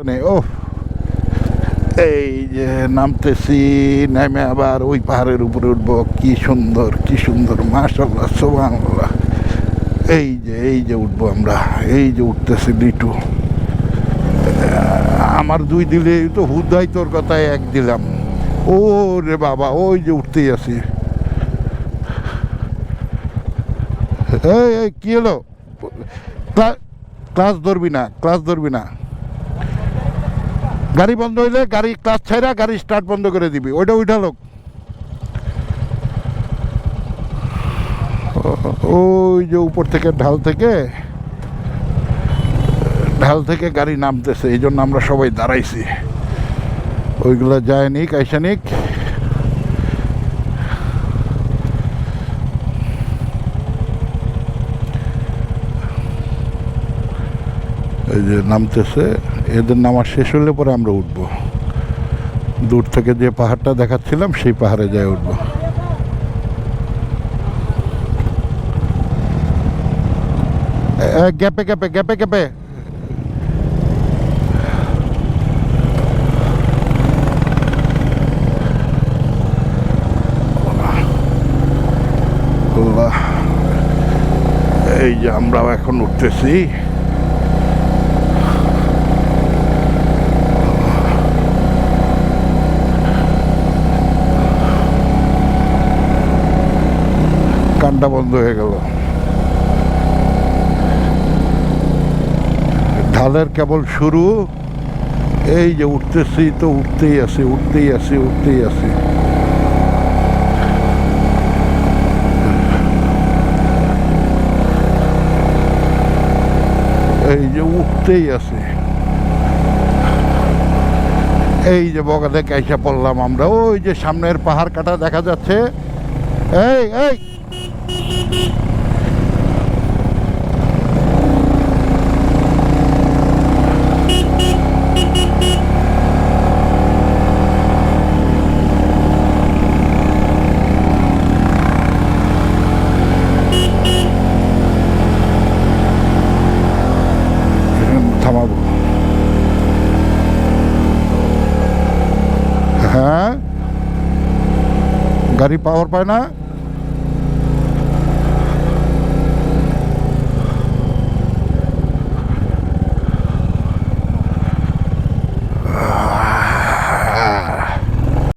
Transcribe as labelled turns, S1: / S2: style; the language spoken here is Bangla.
S1: ও এই যে নামতেছি, নেমে আবার ওই পাহাড়ের উপরে উঠবো। কি সুন্দর কি সুন্দর মাশাল্লাহ সোবাংলা এই যে এই যে উঠবো আমরা, এই যে উঠতেছি লিটু। আমার দুই দিলে তো হুদাই তোর কথায়, এক দিলাম। ও রে বাবা, ওই যে উঠতেই আছি। এই কি হলো? ক্লাস ধরবি না, ক্লাস ধরবি না। গাড়ি বন্ধ হইলে গাড়ি ক্লাস ছাইরা গাড়ি স্টার্ট বন্ধ করে দিবি, ওইটা উঠা লোক। ওই যে উপর থেকে ঢাল থেকে ঢাল থেকে গাড়ি নামতেছে এই জন্য আমরা সবাই দাঁড়াইছি। ওইগুলো যায় নিক। এই যে নামতেছে, এদের নামা শেষ হলে পরে আমরা উঠব। দূর থেকে যে পাহাড়টা দেখাচ্ছিলাম, সেই পাহাড়ে যাই উঠব। গ্যাপে গ্যাপে গ্যাপে গ্যাপে। এই যে আমরাও এখন উঠতেছি। কানটা বন্ধ হয়ে গেল। ঢালের কেবল শুরু, এই যে উঠতেছি তো উঠতেই আছি উঠতেই আছি উঠতেই আছি। এই যে উঠতেই আছি। এই যে বগাতে কাইসা পড়লাম আমরা, ওই যে সামনের পাহাড় কাটা দেখা যাচ্ছে। এই এই! থামাবো হ্যাঁ গাড়ি পাওয়ার পায় না